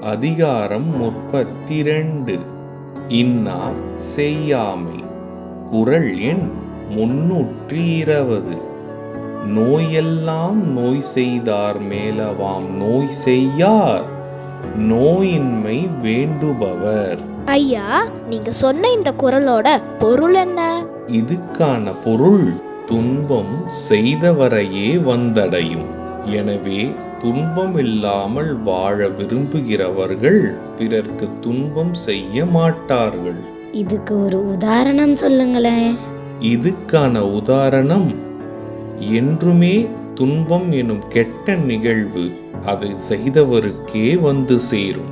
அதிகாரம் முப்பத்தி ரெண்டு இன்னா செய்யாமை. குரல் எண் முன்னூற்றி இருபது நோயெல்லாம் நோய் செய்தார் மேலவாம். நோய் செய்யார். நோயின்மை வேண்டுபவர். ஐயா நீங்க சொன்ன இந்த குரலோட பொருள் என்ன? இதுக்கான பொருள் துன்பம் செய்தவரையே வந்தடையும். எனவே துன்பம் இல்லாமல் வாழ விரும்புகிறவர்கள் பிறர்க்கு துன்பம் செய்ய மாட்டார்கள். இதுக்கு ஒரு உதாரணம் சொல்லுங்களேன். இதுக்கான உதாரணம் என்றுமே துன்பம் எனும் கெட்ட நிகழ்வு அதை செய்தவருக்கே வந்து சேரும்.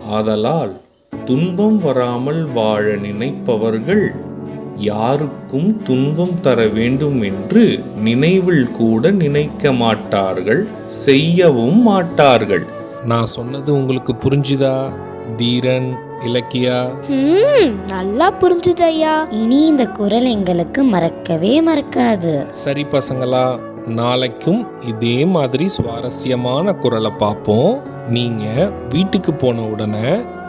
ஆதலால் துன்பம் வராமல் வாழ நினைப்பவர்கள் யாருக்கும் துன்பம் தர வேண்டும் என்று நினைவில் கூட நினைக்க மாட்டார்கள் செய்யவும் மாட்டார்கள். நான் சொன்னது உங்களுக்கு புரிஞ்சுதா தீரன் இலக்கியா? ம் நல்லா புரிஞ்சுது ஐயா இனி இந்த குரல் எங்களுக்கு மறக்கவே மறக்காது. சரி பசங்களா நாளைக்கும் இதே மாதிரி சுவாரஸ்யமான குரலை பார்ப்போம். நீங்க வீட்டுக்கு போன உடனே